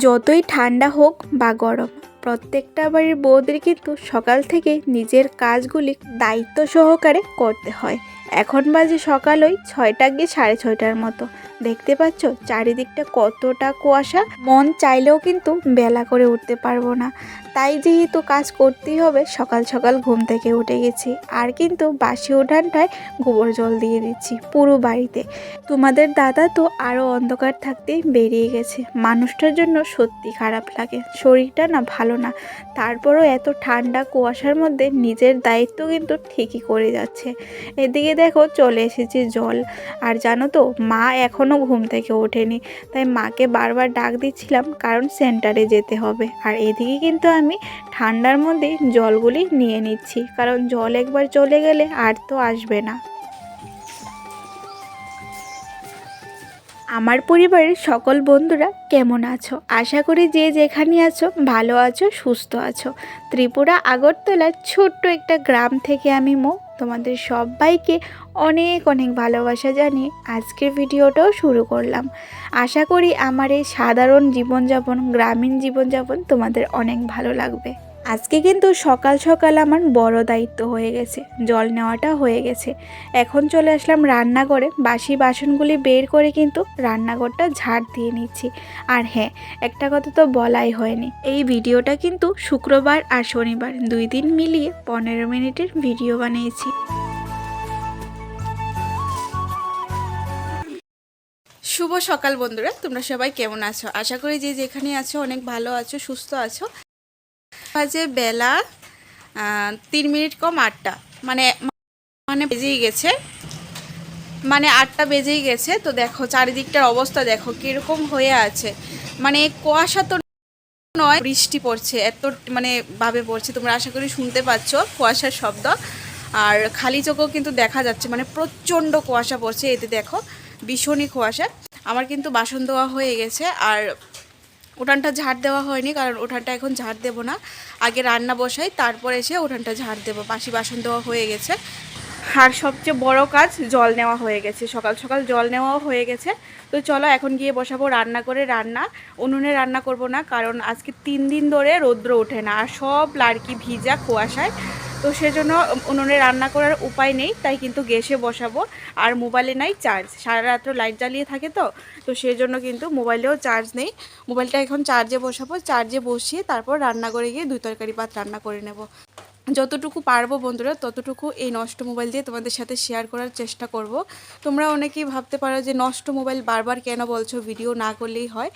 যতই ঠান্ডা হোক বা গরম, প্রত্যেকটা বাড়ির বউদের কিন্তু সকাল থেকে নিজের কাজগুলি দায়িত্ব সহকারে করতে হয়। এখন বাজে সকাল ওই ছয়টা গিয়ে সাড়ে ছয়টার মতো। দেখতে পাচ্ছ? চারিদিকটা কতটা কুয়াশা। মন চাইলেও কিন্তু বেলা করে উঠতে পারব না। তাই যেহেতু কাজ করতেই হবে, সকাল সকাল ঘুম থেকে উঠে গেছি। আর কিন্তু বাসি উঠানটায় গোবর জল দিয়ে দিচ্ছি পুরো বাড়িতে। তোমাদের দাদা তো আরও অন্ধকার থাকতেই বেরিয়ে গেছে। মানুষটার জন্য সত্যি খারাপ লাগে। শরীরটা না ভালো না। তারপরও এত ঠান্ডা কুয়াশার মধ্যে নিজের দায়িত্ব কিন্তু ঠিকই করে যাচ্ছে। এদিকে দেখো চলে এসেছে জল। আর জানো তো, মা এখনও ঘুম থেকে ওঠেনি। তাই মাকে বারবার ডাক দিচ্ছিলাম কারণ সেন্টারে যেতে হবে। আর এদিকে কিন্তু আমি ঠান্ডার মধ্যে জলগুলি নিয়ে নিচ্ছি, কারণ জল একবার চলে গেলে আর তো আসবে না। আমার পরিবারের সকল বন্ধুরা কেমন আছো? আশা করি যে যেখানে আছো ভালো আছো, সুস্থ আছো। ত্রিপুরা আগরতলার ছোট্ট একটা গ্রাম থেকে আমি মো তোমাদের সবাইকে অনেক অনেক ভালোবাসা জানিয়ে আজকের ভিডিওটাও শুরু করলাম। আশা করি আমার এই সাধারণ জীবনযাপন, গ্রামীণ জীবনযাপন তোমাদের অনেক ভালো লাগবে। আজকে কিন্তু সকাল সকাল আমার বড় দায়িত্ব হয়ে গেছে, জল নেওয়াটা হয়ে গেছে। এখন চলে আসলাম রান্নাঘরে, বাসি বাসনগুলি বের করে কিন্তু রান্নাঘরটা ঝাড় দিয়ে নিচ্ছি। আর হ্যাঁ একটা কথা তো বলাই হয়নি, এই ভিডিওটা কিন্তু শুক্রবার আর শনিবার, দুই দিন মিলিয়ে পনেরো মিনিটের ভিডিও বানিয়েছি। শুভ সকাল বন্ধুরা, তোমরা সবাই কেমন আছো? আশা করি যে যেখানে আছো অনেক ভালো আছো, সুস্থ আছো। বাজে বেলা তিন মিনিট কম আটটা। মানে মানে বেজেই গেছে। মানে আটটা বেজেই গেছে, তো দেখো চারিদিকটার অবস্থা দেখো কীরকম হয়ে আছে। মানে কুয়াশা তো নয়, বৃষ্টি পড়ছে, এত মানে ভাবে পড়ছে, তোমরা আশা করি শুনতে পাচ্ছ কুয়াশার শব্দ। আর খালি চোখও কিন্তু দেখা যাচ্ছে মানে প্রচণ্ড কুয়াশা পড়ছে, এতে দেখো ভীষণই কুয়াশা। আমার কিন্তু বাসন দেওয়া হয়ে গেছে, আর উঠানটা ঝাড় দেওয়া হয়নি, কারণ উঠানটা এখন ঝাড় দেবো না। আগে রান্না বসাই, তারপর এসে উঠানটা ঝাড় দেবো। বাসি বাসন দেওয়া হয়ে গেছে। আর সবচেয়ে বড় কাজ জল নেওয়া হয়ে গেছে। সকাল সকাল জল নেওয়াও হয়ে গেছে। তো চলো এখন গিয়ে বসাবো রান্না করে রান্না। উনুনে রান্না করব না, কারণ আজকে তিন দিন ধরে রৌদ্র ওঠে না। আর সব লাড়কি, ভিজা, কুয়াশায় তো সেজন্য উনুনে রান্না করার উপায় নেই, তাই কিন্তু গ্যাসে বসাবো। আর মোবাইলে নাই চার্জ সারা রাত্র লাইট জ্বালিয়ে থাকে তো তো সেই জন্য কিন্তু মোবাইলেও চার্জ নেই। মোবাইলটা এখন চার্জে বসাবো চার্জে বসিয়ে তারপর রান্না করে গিয়ে দুই তরকারি ভাত রান্না করে নেব। যতটুকু পারব বন্ধুরা, ততটুকু এই নষ্ট মোবাইল দিয়ে তোমাদের সাথে শেয়ার করার চেষ্টা করব। তোমরা অনেকেই ভাবতে পারো যে নষ্ট মোবাইল বারবার কেন বলছো ভিডিও না করলেই হয়।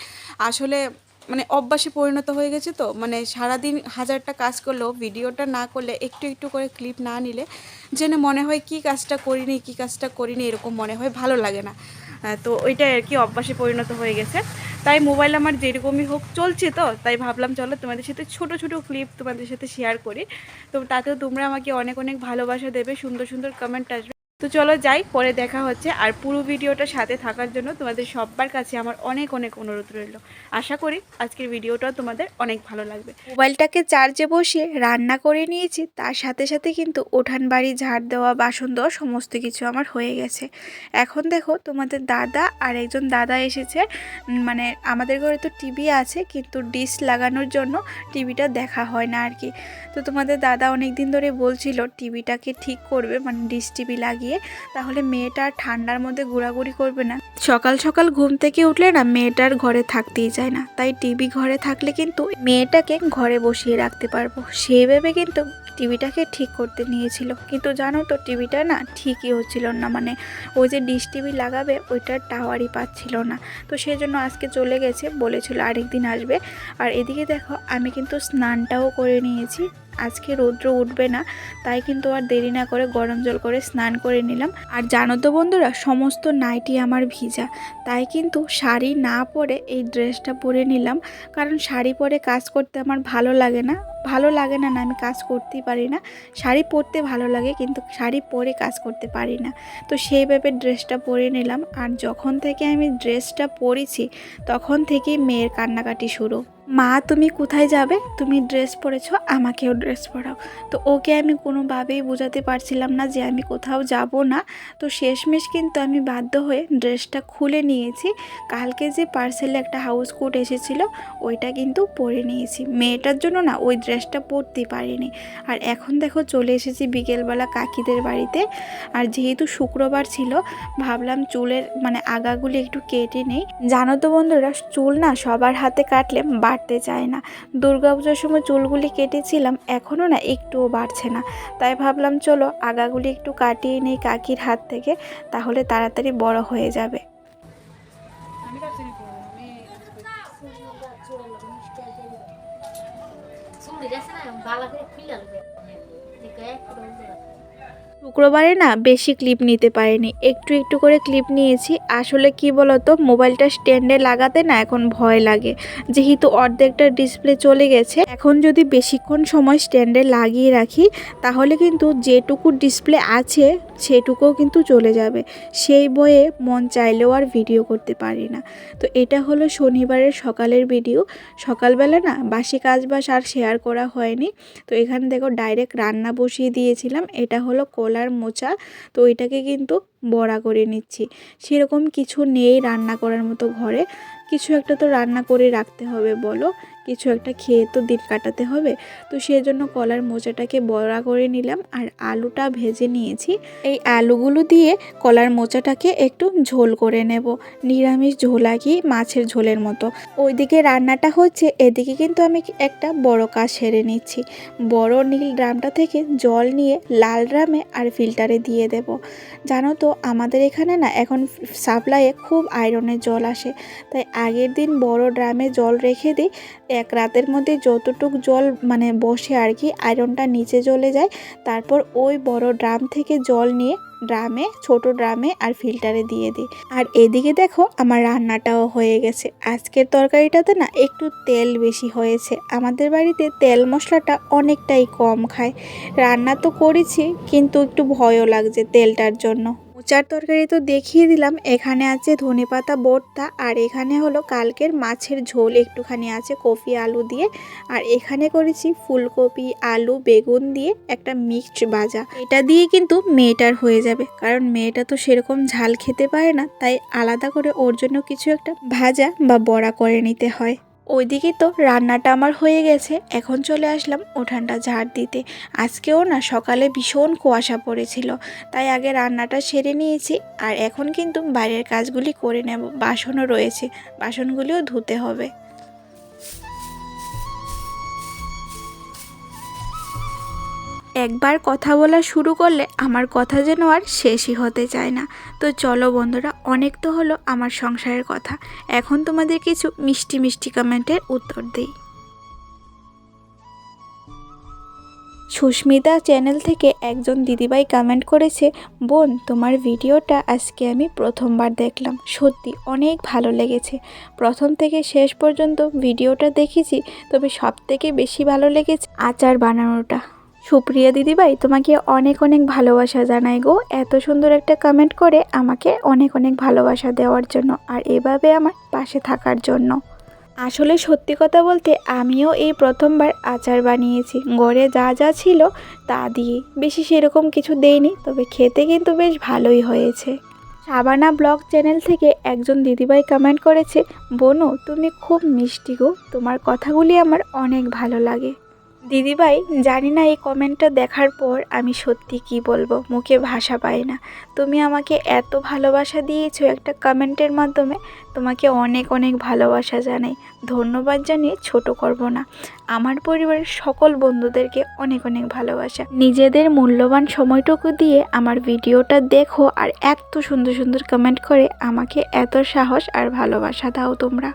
আসলে মানে অভ্যাসে পরিণত হয়ে গেছে তো মানে সারাদিন হাজারটা কাজ করলেও ভিডিওটা না করলে একটু একটু করে ক্লিপ না নিলে যেন মনে হয় কি কাজটা করিনি, কি কাজটা করিনি এরকম মনে হয় ভালো লাগে না। তো ওইটাই আর কি অভ্যাসে পরিণত হয়ে গেছে। তাই মোবাইল আমার যেরকমই হোক চলছে তো, তাই ভাবলাম চলো তোমাদের সাথে ছোট ছোট ক্লিপ তোমাদের সাথে শেয়ার করি। তো তাতেও তোমরা আমাকে অনেক অনেক ভালোবাসা দেবে, সুন্দর সুন্দর কমেন্ট আসবে। তো চলো যাই, পরে দেখা হচ্ছে। আর পুরো ভিডিওটা সাথে থাকার জন্য তোমাদের সবার কাছে আমার অনেক অনেক অনুরোধ রইল। আশা করি আজকের ভিডিওটাও তোমাদের অনেক ভালো লাগবে। মোবাইলটাকে চার্জে বসিয়ে রান্না করে নিয়েছি, তার সাথে সাথে কিন্তু উঠান বাড়ি, ঝাড় দেওয়া, বাসন দেওয়া সমস্ত কিছু আমার হয়ে গেছে। এখন দেখো তোমাদের দাদা আর একজন দাদা এসেছে। মানে আমাদের ঘরে তো টিভি আছে, কিন্তু ডিশ লাগানোর জন্য টিভিটা দেখা হয় না আর কি। তো তোমাদের দাদা অনেক দিন ধরে বলছিল টিভিটাকে ঠিক করবে মানে ডিশ টিভি লাগিয়ে তাহলে মেয়েটা ঠান্ডার মধ্যে ঘোরাঘুরি করবে না। সকাল সকাল ঘুম থেকে উঠলে না মেয়েটার ঘরে থাকতেই চায় না। তাই টিভি ঘরে থাকলে কিন্তু মেয়েটাকে ঘরে বসিয়ে রাখতে পারব। সেই ভেবে কিন্তু টিভিটাকে ঠিক করতে নিয়েছিল। কিন্তু জানো তো, টিভিটা না ঠিকই হচ্ছিল না। মানে ওই যে ডিশ টিভি লাগাবে ওইটার টাওয়ারই পাচ্ছিল না। তো সেই জন্য আজকে চলে গেছে, বলেছিল আরেক দিন আসবে। আর এদিকে দেখো, আমি কিন্তু স্নানটাও করে নিয়েছি। আজকে রৌদ্র উঠবে না, তাই কিন্তু আর দেরি না করে গরম জল করে স্নান করে নিলাম। আর জানো তো বন্ধুরা, সমস্ত নাইটি আমার ভিজা, তাই কিন্তু শাড়ি না পরে এই ড্রেসটা পরে নিলাম। কারণ শাড়ি পরে কাজ করতে আমার ভালো লাগে না, ভালো লাগে না না আমি কাজ করতেই পারি না। শাড়ি পরতে ভালো লাগে কিন্তু শাড়ি পরে কাজ করতে পারি না। তো সেইভাবে ড্রেসটা পরে নিলাম। আর যখন থেকে আমি ড্রেসটা পরেছি, তখন থেকেই মেয়ের কান্নাকাটি শুরু। মা, তুমি কোথায় যাবে? তুমি ড্রেস পরেছো, আমাকেও ড্রেস পরাও। তো ওকে আমি কোনোভাবেই বোঝাতে পারছিলাম না যে আমি কোথাও যাব না। তো শেষমেশ কিন্তু আমি বাধ্য হয়ে ড্রেসটা খুলে নিয়েছি। কালকে যে পার্সেলে একটা হাউস কোট এসেছিল, ওইটা কিন্তু পরে নিয়েছি। মেয়েটার জন্য না, ওই ড্রেসটা পরতে পারিনি। আর এখন দেখো চলে এসেছি বিকেলবেলা কাকিদের বাড়িতে। আর যেহেতু শুক্রবার ছিল, ভাবলাম চুলের মানে আগাগুলি একটু কেটে নেই। জানো তো বন্ধুরা, চুল না সবার হাতে কাটলে বাড়তে চায় না। দুর্গা পুজোর সময় চুলগুলি কেটেছিলাম, এখনও না একটুও বাড়ছে না। তাই ভাবলাম, চলো আগাগুলি একটু কাটিয়ে নেই কাকির হাত থেকে, তাহলে তাড়াতাড়ি বড় হয়ে যাবে। করে শুক্রবারে না বেশি ক্লিপ নিতে পারিনি। একটু একটু করে ক্লিপ নিয়েছি। আসলে কি বলতো, মোবাইলটা স্ট্যান্ডে লাগাতে না এখন ভয় লাগে। যেহেতু অর্ধেকটা ডিসপ্লে চলে গেছে, এখন যদি বেশিক্ষণ সময় স্ট্যান্ডে লাগিয়ে রাখি, তাহলে কিন্তু যেটুকু ডিসপ্লে আছে, সেটুকুও কিন্তু চলে যাবে। সেই বয়ে মন চাইলেও আর ভিডিও করতে পারি না। তো এটা হলো শনিবারের সকালের ভিডিও সকালবেলা না বাসি কাজ বাস আর শেয়ার করা হয়নি। তো এখানে দেখো ডাইরেক্ট রান্না বসিয়ে দিয়েছিলাম। এটা হলো কলার মোচা, তো এটাকে কিন্তু বড়া করে নিচ্ছি। সেরকম কিছু নেই রান্না করার মতো ঘরে। কিছু একটা তো রান্না করে রাখতে হবে, বলো। কিছু একটা খেয়ে তো দিন কাটাতে হবে। তো সেই জন্য কলার মোচাটাকে বড়া করে নিলাম আর আলুটা ভেজে নিয়েছি। এই আলুগুলো দিয়ে কলার মোচাটাকে একটু ঝোল করে নেব। নিরামিষ ঝোল আগে মাছের ঝোলের মতো। ওইদিকে রান্নাটা হচ্ছে, এদিকে কিন্তু আমি একটা বড় কাজ সেরে নিচ্ছি। বড় নীল ড্রামটা থেকে জল নিয়ে লাল ড্রামে আর ফিল্টারে দিয়ে দেব। জানো তো, আমাদের এখানে না এখন সাপ্লাইয়ে খুব আয়রনের জল আসে। তাই আগের দিন বড় ড্রামে জল রেখে দিই এক রাতের মধ্যে যতটুক জল মানে বসে আর কি আয়রনটা নিচে চলে যায়, তারপর ওই বড় ড্রাম থেকে জল নিয়ে ড্রামে, ছোট ড্রামে আর ফিল্টারে দিয়ে দিই। আর এদিকে দেখো আমার রান্নাটাও হয়ে গেছে। আজকের তরকারিটাতে না একটু তেল বেশি হয়েছে। আমাদের বাড়িতে তেল মশলাটা অনেকটাই কম খায়। রান্না তো করেছি, কিন্তু একটু ভয়ও লাগছে তেলটার জন্য। মোচার তরকারি তো দেখিয়ে দিলাম। এখানে আছে ধনেপাতা বর্তা আর এখানে হলো কালকের মাছের ঝোল। একটুখানি আছে কফি, আলু দিয়ে। আর এখানে করেছি ফুলকপি, আলু, বেগুন দিয়ে একটা মিক্সড ভাজা। এটা দিয়ে কিন্তু মেয়েটার হয়ে যাবে। কারণ মেয়েটা তো সেরকম ঝাল খেতে পারে না। তাই আলাদা করে ওর জন্য কিছু একটা ভাজা বা বড়া করে নিতে হয়। ওইদিকে তো রান্নাটা আমার হয়ে গেছে। এখন চলে আসলাম উঠানটা ঝাড় দিতে। আজকেও না সকালে ভীষণ কুয়াশা পড়েছিল। তাই আগে রান্নাটা সেরে নিয়েছি আর এখন কিন্তু বাইরের কাজগুলি করে নেব। বাসনও রয়েছে। বাসনগুলিও ধুতে হবে। একবার কথা বলা শুরু করলে আমার কথা যেন আর শেষই হতে চায় না। তো চলো বন্ধুরা, অনেক তো হলো আমার সংসারের কথা। এখন তোমাদের কিছু মিষ্টি মিষ্টি কমেন্টের উত্তর দিই। সুস্মিতা চ্যানেল থেকে একজন দিদিভাই কমেন্ট করেছে, বোন, তোমার ভিডিওটা আজকে আমি প্রথমবার দেখলাম। সত্যি অনেক ভালো লেগেছে। প্রথম থেকে শেষ পর্যন্ত ভিডিওটা দেখেছি, তবে সব থেকে বেশি ভালো লেগেছে আচার বানানোটা। সুপ্রিয়া দিদিভাই, তোমাকে অনেক অনেক ভালোবাসা জানাই গো। এত সুন্দর একটা কমেন্ট করে আমাকে অনেক অনেক ভালোবাসা দেওয়ার জন্য আর এভাবে আমার পাশে থাকার জন্য। আসলে সত্যি কথা বলতে আমিও এই প্রথমবার আচার বানিয়েছি। গড়ে যা যা ছিল তা দিয়ে। বেশি সেরকম কিছু দেইনি, তবে খেতে কিন্তু বেশ ভালোই হয়েছে। সাবানা ব্লগ চ্যানেল থেকে একজন দিদিভাই কমেন্ট করেছে, বনু, তুমি খুব মিষ্টি গো। তোমার কথাগুলি আমার অনেক ভালো লাগে। দিদিভাই, জানি না এই কমেন্টটা দেখার পর আমি সত্যি কি বলব, মুখে ভাষা পাই না। তুমি আমাকে এত ভালোবাসা দিয়েছ একটা কমেন্টের মাধ্যমে, তোমাকে অনেক অনেক ভালোবাসা জানাই। ধন্যবাদ জানিয়ে ছোট করব না। আমার পরিবারের সকল বন্ধুদেরকে অনেক অনেক ভালোবাসা। নিজেদের মূল্যবান সময়টুকু দিয়ে আমার ভিডিওটা দেখো আর এত সুন্দর সুন্দর কমেন্ট করে আমাকে এত সাহস আর ভালোবাসা দাও তোমরা।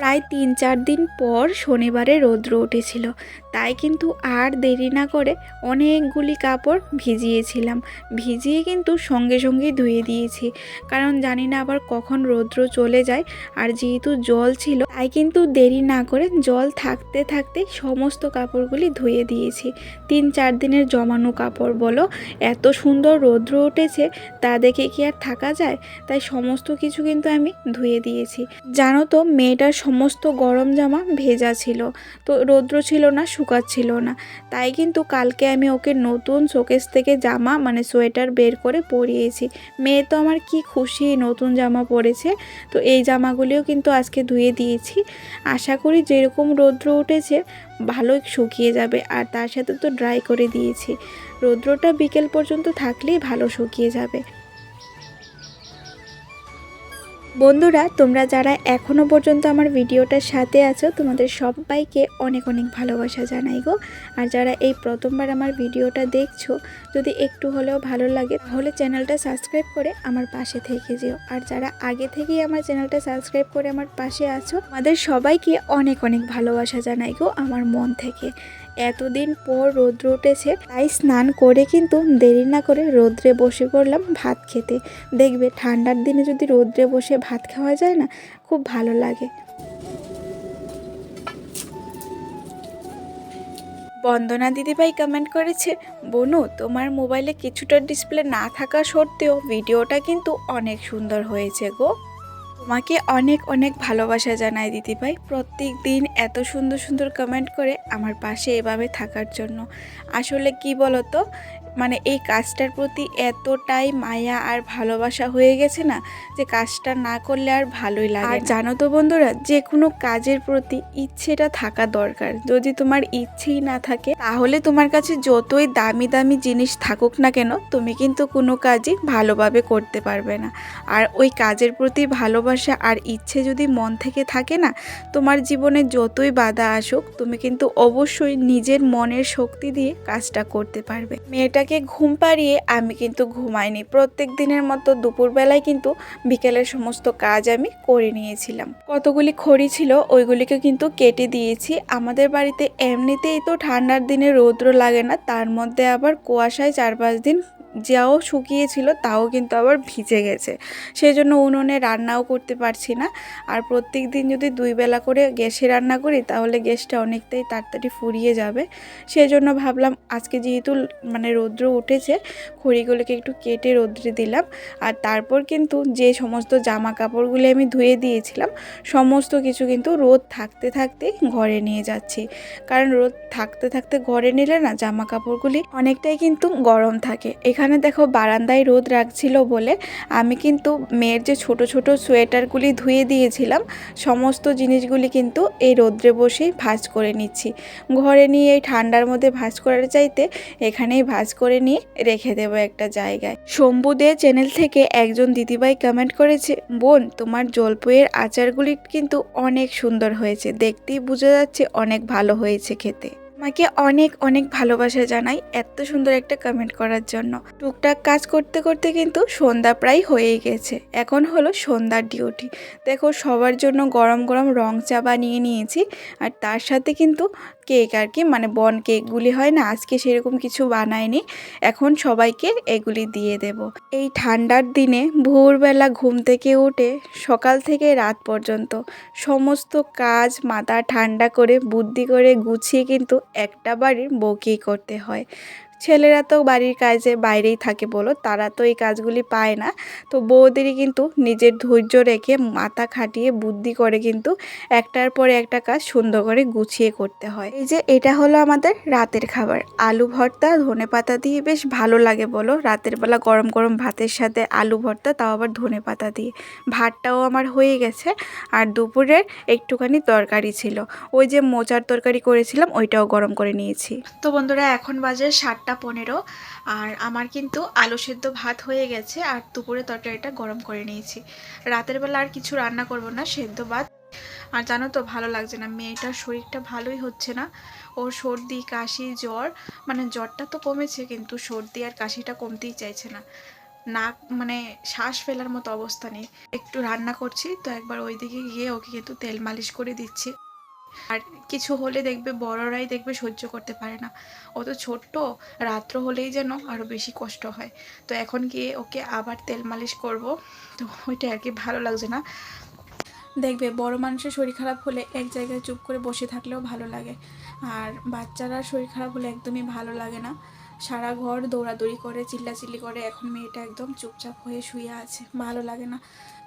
প্রায় তিন চার দিন পর শনিবারে রৌদ্র উঠেছিল। তাই কিন্তু আর দেরি না করে অনেকগুলি কাপড় ভিজিয়েছিলাম। ভিজিয়ে কিন্তু সঙ্গে সঙ্গেই ধুয়ে দিয়েছি। কারণ জানি না আবার কখন রৌদ্র চলে যায় আর যেহেতু জল ছিল, তাই কিন্তু দেরি না করে জল থাকতে থাকতে সমস্ত কাপড়গুলি ধুয়ে দিয়েছি। তিন চার দিনের জমানো কাপড় বলো, এত সুন্দর রৌদ্র উঠেছে তা দেখে কি আর থাকা যায়? তাই সমস্ত কিছু কিন্তু আমি ধুয়ে দিয়েছি। জানো তো, মেয়েটার সমস্ত গরম জামা ভেজা ছিল। তো রৌদ্র ছিল না শুকাচ্ছিল না। তাই কিন্তু কালকে আমি ওকে নতুন শোকেস থেকে জামা মানে সোয়েটার বের করে পরিয়েছি। মেয়ে তো আমার কি খুশি নতুন জামা পরেছে। তো এই জামাগুলিও কিন্তু আজকে ধুয়ে দিয়েছি। আশা করি যেরকম রৌদ্র উঠেছে, ভালোই শুকিয়ে যাবে। আর তার সাথে তো ড্রাই করে দিয়েছি। রৌদ্রটা বিকেল পর্যন্ত থাকলেই ভালো শুকিয়ে যাবে। বন্ধুরা, তোমরা যারা এখনও পর্যন্ত আমার ভিডিওটার সাথে আছো, তোমাদের সবাইকে অনেক অনেক ভালোবাসা জানাই গো। আর যারা এই প্রথমবার আমার ভিডিওটা দেখছ, যদি একটু হলেও ভালো লাগে, তাহলে চ্যানেলটা সাবস্ক্রাইব করে আমার পাশে থেকে যেও। আর যারা আগে থেকেই আমার চ্যানেলটা সাবস্ক্রাইব করে আমার পাশে আছো আমাদের সবাইকে অনেক অনেক ভালোবাসা জানাই গো আমার মন থেকে। এতদিন পর রৌদ্র উঠেছে, তাই স্নান করে কিন্তু দেরি না করে রৌদ্রে বসে পড়লাম ভাত খেতে। দেখবে ঠান্ডার দিনে যদি রৌদ্রে বসে ভাত খাওয়া যায় না, খুব ভালো লাগে। বন্দনা দিদিভাই কমেন্ট করেছে, বনু, তোমার মোবাইলে কিছুটা ডিসপ্লে না থাকা সত্ত্বেও ভিডিওটা কিন্তু অনেক সুন্দর হয়েছে গো। তোমাকে অনেক অনেক ভালোবাসা জানাই দিদিভাই। প্রত্যেক দিন এত সুন্দর সুন্দর কমেন্ট করে আমার পাশে এভাবে থাকার জন্য। আসলে কি বলো তো মানে এই কাজটার প্রতি এতটাই মায়া আর ভালোবাসা হয়ে গেছে না যে কাজটা না করলে আর ভালোই লাগে আর জানো তো বন্ধুরা যে কোনো কাজের প্রতি ইচ্ছেটা থাকা দরকার। যদি তোমার ইচ্ছেই না থাকে তাহলে তোমার কাছে যতই দামি দামি জিনিস থাকুক না কেন তুমি কিন্তু কোনো কাজই ভালোভাবে করতে পারবে না। আর ওই কাজের প্রতি ভালোবাসা আর ইচ্ছে যদি মন থেকে থাকে না তোমার জীবনে যতই বাধা আসুক তুমি কিন্তু অবশ্যই নিজের মনের শক্তি দিয়ে কাজটা করতে পারবে। মেয়েটাকে ঘুম পাড়িয়ে আমি কিন্তু ঘুমাইনি। প্রত্যেক দিনের মতো দুপুরবেলায় কিন্তু বিকেলের সমস্ত কাজ আমি করে নিয়েছিলাম। কতগুলি খড়ি ছিল, ওইগুলিকে কিন্তু কেটে দিয়েছি। আমাদের বাড়িতে এমনিতেই তো ঠান্ডার দিনে রৌদ্র লাগে না, তার মধ্যে আবার কুয়াশায় চার পাঁচ দিন যাও শুকিয়েছিল তাও কিন্তু আবার ভিজে গেছে। সেই জন্য উনুনে রান্নাও করতে পারছি না। আর প্রত্যেক দিন যদি দুই বেলা করে গ্যাসে রান্না করি, তাহলে গ্যাসটা অনেকটাই তাড়াতাড়ি ফুরিয়ে যাবে। সেই জন্য ভাবলাম, আজকে যেহেতু মানে রৌদ্র উঠেছে, খড়িগুলোকে একটু কেটে রৌদ্রে দিলাম। আর তারপর কিন্তু যে সমস্ত জামা কাপড়গুলি আমি ধুয়ে দিয়েছিলাম, সমস্ত কিছু কিন্তু রোদ থাকতে থাকতে ঘরে নিয়ে যাচ্ছি। কারণ রোদ থাকতে থাকতে ঘরে নিলে না জামা কাপড়গুলি অনেকটাই কিন্তু গরম থাকে। এখানে দেখো বারান্দায় রোদ রাখছিল বলে আমি কিন্তু মেয়ের যে ছোট ছোট সোয়েটারগুলি ধুয়ে দিয়েছিলাম, সমস্ত জিনিসগুলি কিন্তু এই রোদ্রে বসেই ভাঁজ করে নিচ্ছি। ঘরে নিয়ে এই ঠান্ডার মধ্যে ভাঁজ করার চাইতে এখানেই ভাঁজ করে নিয়ে রেখে দেবো একটা জায়গায়। শম্ভু দে চ্যানেল থেকে একজন দিদিভাই কমেন্ট করেছে, বোন, তোমার জলপইয়ের আচারগুলি কিন্তু অনেক সুন্দর হয়েছে, দেখতেই বোঝা যাচ্ছে অনেক ভালো হয়েছে খেতে। আমাকে অনেক অনেক ভালোবাসা জানাই এত সুন্দর একটা কমেন্ট করার জন্য। টুকটাক কাজ করতে করতে কিন্তু সন্ধ্যা প্রায় হয়েই গেছে। এখন হলো সন্ধ্যার ডিউটি দেখো, সবার জন্য গরম গরম রং চা বানিয়ে নিয়েছি আর তার সাথে কিন্তু কেক আর কি মানে বন কেকগুলি হয় না, আজকে সেরকম কিছু বানায়নি এখন সবাইকে এগুলি দিয়ে দেব। এই ঠান্ডার দিনে ভোরবেলা ঘুম থেকে উঠে সকাল থেকে রাত পর্যন্ত সমস্ত কাজ মাথা ঠান্ডা করে, বুদ্ধি করে গুছিয়ে কিন্তু একটা বাড়ির বউকেই করতে হয়। ছেলেরা তো বাড়ির কাজে বাইরেই থাকে বলো, তারা তো এই কাজগুলি পায় না। তো বউদেরই কিন্তু নিজের ধৈর্য রেখে মাথা খাটিয়ে বুদ্ধি করে কিন্তু একটার পরে একটা কাজ সুন্দর করে গুছিয়ে করতে হয়। এই যে এটা হলো আমাদের রাতের খাবার। আলু ভর্তা, ধনে পাতা দিয়ে বেশ ভালো লাগে বলো। রাতের বেলা গরম গরম ভাতের সাথে আলু ভর্তা, তাও আবার ধনে পাতা দিয়ে। ভাতটাও আমার হয়ে গেছে আর দুপুরের একটুখানি তরকারি ছিল। ওই যে মোচার তরকারি করেছিলাম, ওইটাও গরম করে নিয়েছি। তো বন্ধুরা, এখন বাজে সাতটা পনেরো। আর আমার কিন্তু আলু সেদ্ধ ভাত হয়ে গেছে, আর দুপুরে তরকারিটা গরম করে নিয়েছি। রাতের বেলা আর কিছু রান্না করব না, সেদ্ধ ভাত। আর জানো তো, ভালো লাগছে না। মেয়েটার শরীরটা ভালোই হচ্ছে না। ওর সর্দি, কাশি, জ্বর মানে জ্বরটা তো কমেছে, কিন্তু সর্দি আর কাশিটা কমতেই চাইছে না। নাক মানে শ্বাস ফেলার মতো অবস্থা নেই। একটু রান্না করছি, তো একবার ওইদিকে গিয়ে ওকে কিন্তু তেল মালিশ করে দিচ্ছি। আর কিছু হলে দেখবে বড়রাই দেখবে সহ্য করতে পারে না। ও তো ছোট্ট রাত্র হলেই যেন আরও বেশি কষ্ট হয়। তো এখন গিয়ে ওকে আবার তেল মালিশ করব। তো ওইটা আর কি ভালো লাগছে না। দেখবে বড় মানুষের শরীর খারাপ হলে এক জায়গায় চুপ করে বসে থাকলেও ভালো লাগে। আর বাচ্চারা শরীর খারাপ হলে একদমই ভালো লাগে না। সারা ঘর দৌড়াদৌড়ি করে, চিল্লাচিল্লি করে। এখন মেয়েটা একদম চুপচাপ হয়ে শুয়ে আছে। ভালো লাগে না।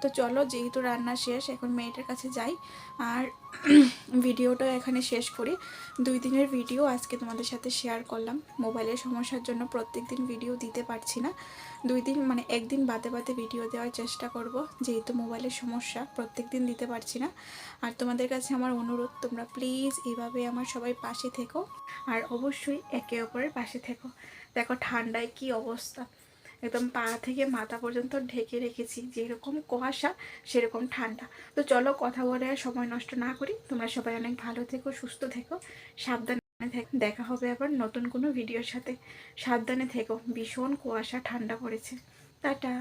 তো চলো, যেহেতু রান্না শেষ, এখন মেয়েটার কাছে যাই। আর ভিডিওটা এখানে শেষ করি। দুই দিনের ভিডিও আজকে তোমাদের সাথে শেয়ার করলাম। মোবাইলের সমস্যার জন্য প্রত্যেক দিন ভিডিও দিতে পারছি না। দুই দিন মানে একদিন বাদে বাদে ভিডিও দেওয়ার চেষ্টা করব। যেহেতু মোবাইলের সমস্যা, প্রত্যেক দিন দিতে পারছি না। আর তোমাদের কাছে আমার অনুরোধ, তোমরা প্লিজ এভাবে আমার সবাই পাশে থেকো। আর অবশ্যই একে অপরের পাশে থেকো। দেখো, ঠান্ডায় কি অবস্থা। একদম পা থেকে মাথা পর্যন্ত ঢেকে রেখেছি। যেরকম কুয়াশা, সেরকম ঠান্ডা। তো চলো কথা বলে সময় নষ্ট না করি। তোমরা সবাই অনেক ভালো থেকো, সুস্থ থেকো, সাবধানে দেখা হবে আবার নতুন কোনো ভিডিওর সাথে। সাবধানে থেকো। ভীষণ কুয়াশা, ঠান্ডা পড়েছে। টাটা।